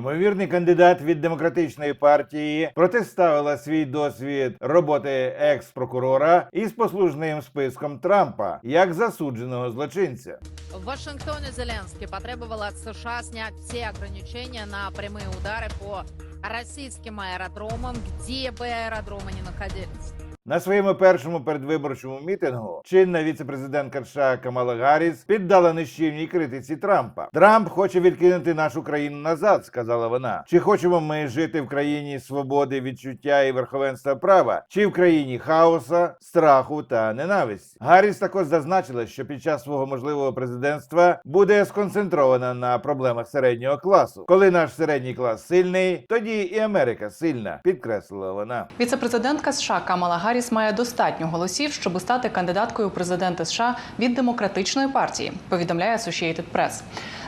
Ймовірний кандидат від демократичної партії протиставила свій досвід роботи екс-прокурора із послужним списком Трампа як засудженого злочинця. В Вашингтоне Зеленский потребовал от США снять все ограничения на прямые удары по российским аэродромам, где бы аэродромы ни находились. На своєму першому передвиборчому мітингу чинна віцепрезидентка США Камала Гарріс піддала нищівній критиці Трампа. Трамп хоче відкинути нашу країну назад, сказала вона. Чи хочемо ми жити в країні свободи, відчуття і верховенства права, чи в країні хаоса, страху та ненависті? Гарріс також зазначила, що під час свого можливого президентства буде сконцентрована на проблемах середнього класу. Коли наш середній клас сильний, тоді і Америка сильна, підкреслила вона. Віцепрезидентка США Камала Гарріс має достатньо голосів, щоб стати кандидаткою у президенти США від демократичної партії. Повідомляє Associated Press.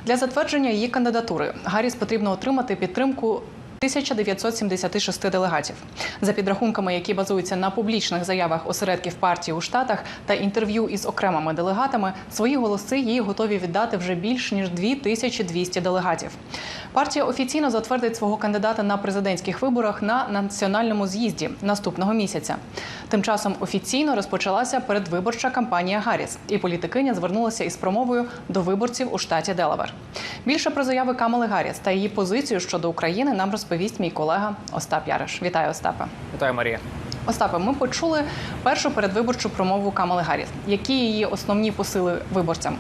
Для затвердження її кандидатури Гарріс потрібно отримати підтримку. 1976 делегатів за підрахунками, які базуються на публічних заявах осередків партії у штатах та інтерв'ю із окремими делегатами, свої голоси їй готові віддати вже більш ніж 2200 делегатів. Партія офіційно затвердить свого кандидата на президентських виборах на національному з'їзді наступного місяця. Тим часом офіційно розпочалася передвиборча кампанія Гарріс, і політикиня звернулася із промовою до виборців у штаті Делавер. Більше про заяви Камали Гарріс та її позицію щодо України нам розповість мій колега Остап Яриш. Вітаю, Остапа. Вітаю, Марія. Остапе, ми почули першу передвиборчу промову Камали Гарріс. Які її основні посили виборцям?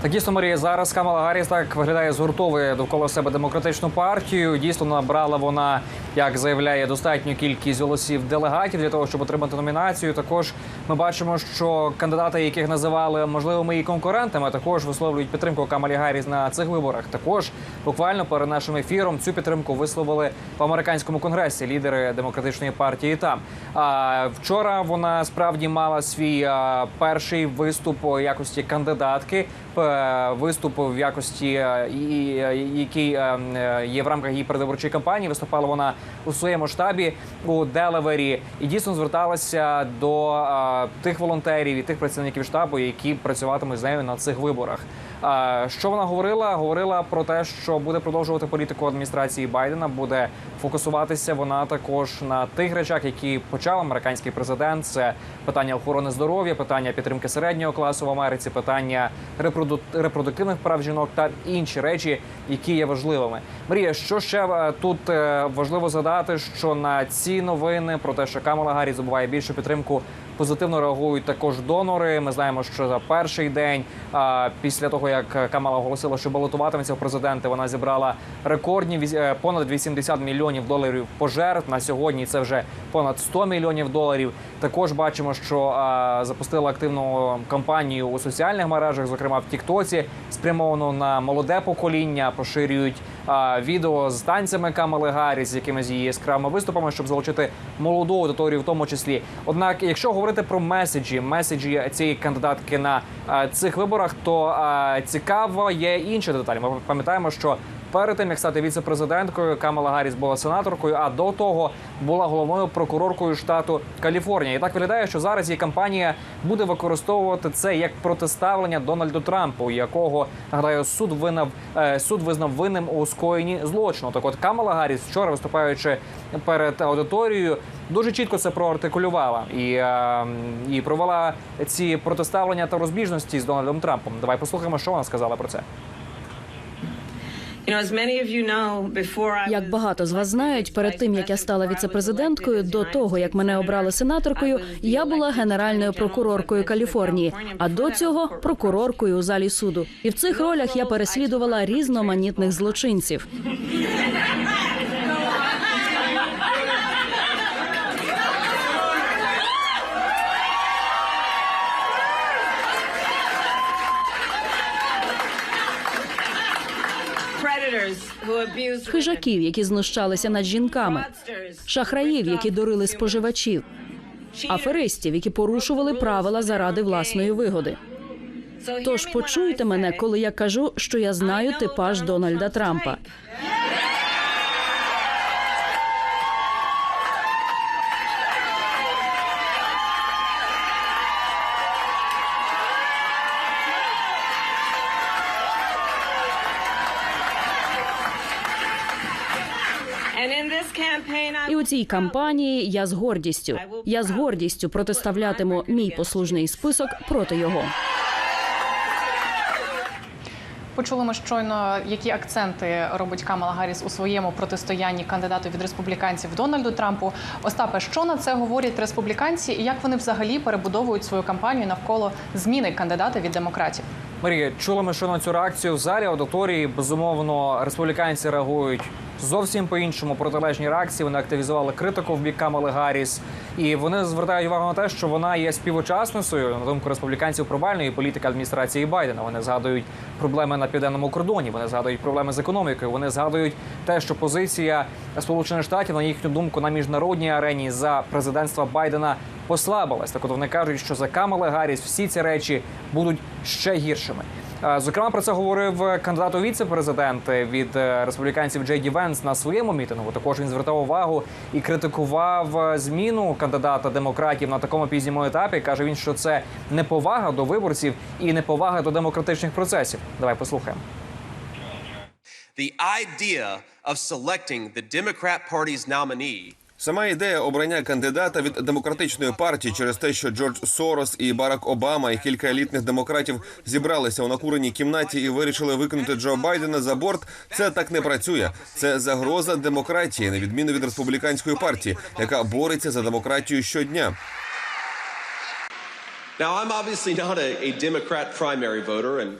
Так дійсно, Марія, зараз Камала Гарріс так виглядає згуртовує довкола себе демократичну партію. Дійсно набрала вона, як заявляє, достатню кількість голосів делегатів для того, щоб отримати номінацію. Також ми бачимо, що кандидати, яких називали можливими її конкурентами, також висловлюють підтримку Камалі Гарріс на цих виборах. Також буквально перед нашим ефіром цю підтримку висловили в американському конгресі лідери демократичної партії. Там а вчора вона справді мала свій перший виступ у якості кандидатки. Виступ в якості, і- і- який е, е, є в рамках її передвиборчої кампанії. Виступала вона у своєму штабі у Делавері і дійсно зверталася до е, тих волонтерів і тих працівників штабу, які працюватимуть з нею на цих виборах. Що вона говорила? Говорила про те, що буде продовжувати політику адміністрації Байдена, буде фокусуватися вона також на тих речах, які почав американський президент. Це питання охорони здоров'я, питання підтримки середнього класу в Америці, питання репроду- репродуктивних прав жінок та інші речі, які є важливими. Марія, що ще е, тут е, важливо згадати, що на ці новини про те, що Камала Гарріс здобуває більшу підтримку. Позитивно реагують також донори. Ми знаємо, що за перший день після того, як Камала оголосила, що балотуватиметься в президенти, вона зібрала рекордні е, понад 80 мільйонів доларів пожертв. На сьогодні це вже понад 100 мільйонів доларів. Також бачимо, що а, запустила активну кампанію у соціальних мережах, зокрема в Тіктоці, спрямовану на молоде покоління, поширюють відео з танцями Камали Гарріс, з якимись її яскравими виступами, щоб залучити молоду аудиторію, в тому числі. Однак, якщо говорити про меседжі, меседжі цієї кандидатки на цих виборах, то цікаво є інша деталь. Ми пам'ятаємо, що перед тим як стати віце-президенткою, Камала Гарріс була сенаторкою, а до того була головною прокуроркою штату Каліфорнія. І так виглядає, що зараз її кампанія буде використовувати це як протиставлення Дональду Трампу, якого нагадаю, суд винав е, суд визнав винним у скоєнні злочину. Так, от Камала Гарріс вчора виступаючи перед аудиторією, дуже чітко це проартикулювала і, е, і провела ці протиставлення та розбіжності з Дональдом Трампом. Давай послухаємо, що вона сказала про це. Як багато з вас знають, перед тим як я стала віцепрезиденткою, до того як мене обрали сенаторкою, я була генеральною прокуроркою Каліфорнії, а до цього прокуроркою у залі суду. І в цих ролях я переслідувала різноманітних злочинців. Хижаків, які знущалися над жінками, шахраїв, які дурили споживачів, аферистів, які порушували правила заради власної вигоди. Тож почуйте мене, коли я кажу, що я знаю типаж Дональда Трампа. У цій кампанії я з гордістю. Я з гордістю протиставлятиму мій послужний список проти його. Почули ми щойно, які акценти робить Камала Гарріс у своєму протистоянні кандидату від республіканців Дональду Трампу. Остапе, що на це говорять республіканці, і як вони взагалі перебудовують свою кампанію навколо зміни кандидата від демократів? Марія, чули ми, що на цю реакцію в залі аудиторії безумовно республіканці реагують зовсім по-іншому. Протилежні реакції вони активізували критику в бік Камали Гарріс. І вони звертають увагу на те, що вона є співучасницею на думку республіканців провальної політики адміністрації Байдена. Вони згадують проблеми на південному кордоні. Вони згадують проблеми з економікою. Вони згадують те, що позиція Сполучених Штатів на їхню думку на міжнародній арені за президентства Байдена послабилась. Так от вони кажуть, що за Камали Гарріс всі ці речі будуть ще гіршими. Е, Зокрема, про це говорив кандидат у віце-президенти від е, республіканців Джей Ді Венс на своєму мітингу. Також він звертав увагу і критикував е, зміну кандидата демократів на такому пізньому етапі. каже він, що це неповага до виборців і неповага до демократичних процесів. Давай послухаємо. The idea of selecting the Democrat Party's nominee Сама ідея обрання кандидата від демократичної партії через те, що Джордж Сорос і Барак Обама і кілька елітних демократів зібралися у накуреній кімнаті і вирішили викинути Джо Байдена за борт. Це так не працює. Це загроза демократії, на відміну від республіканської партії, яка бореться за демократію щодня.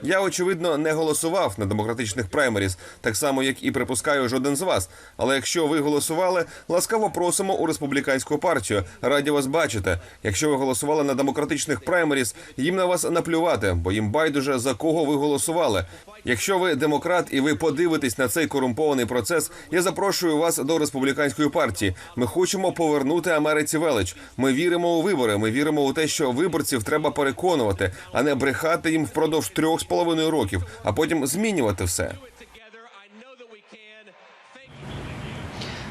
Я очевидно не голосував на демократичних праймеріз, так само як і припускаю жоден з вас. Але якщо ви голосували, ласкаво просимо у республіканську партію. Раді вас бачити. Якщо ви голосували на демократичних праймеріз, їм на вас наплювати, бо їм байдуже за кого ви голосували. Якщо ви демократ і ви подивитесь на цей корумпований процес, я запрошую вас до республіканської партії. Ми хочемо повернути Америці велич. Ми віримо у вибори. Ми віримо у те, що виборців треба переконувати, а не брехати їм впродовж трьох з половиною років, а потім змінювати все.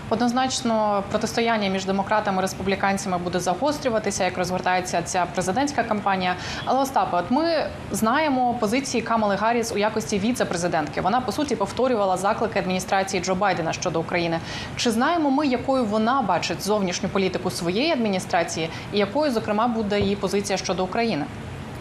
Однозначно, протистояння між демократами і республіканцями буде загострюватися, як розгортається ця президентська кампанія. Але Остапе, от ми знаємо позиції Камали Гарріс у якості віце-президентки. Вона по суті повторювала заклики адміністрації Джо Байдена щодо України. Чи знаємо ми, якою вона бачить зовнішню політику своєї адміністрації, і якою, зокрема, буде її позиція щодо України?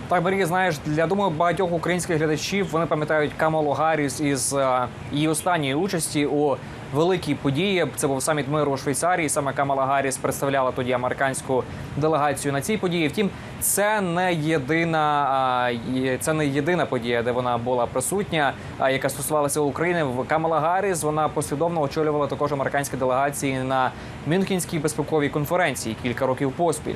Так, Марія, знаєш, для думаю, багатьох українських глядачів вони пам'ятають Камалу Гарріс із е, її останньої участі у великій події. Це був саміт миру у Швейцарії. Саме Камала Гарріс представляла тоді американську делегацію на цій події. Втім, це не єдина це не єдина подія, де вона була присутня, яка стосувалася України. В Камала Гарріс вона послідовно очолювала також американські делегації на Мюнхенській безпековій конференції кілька років поспіль.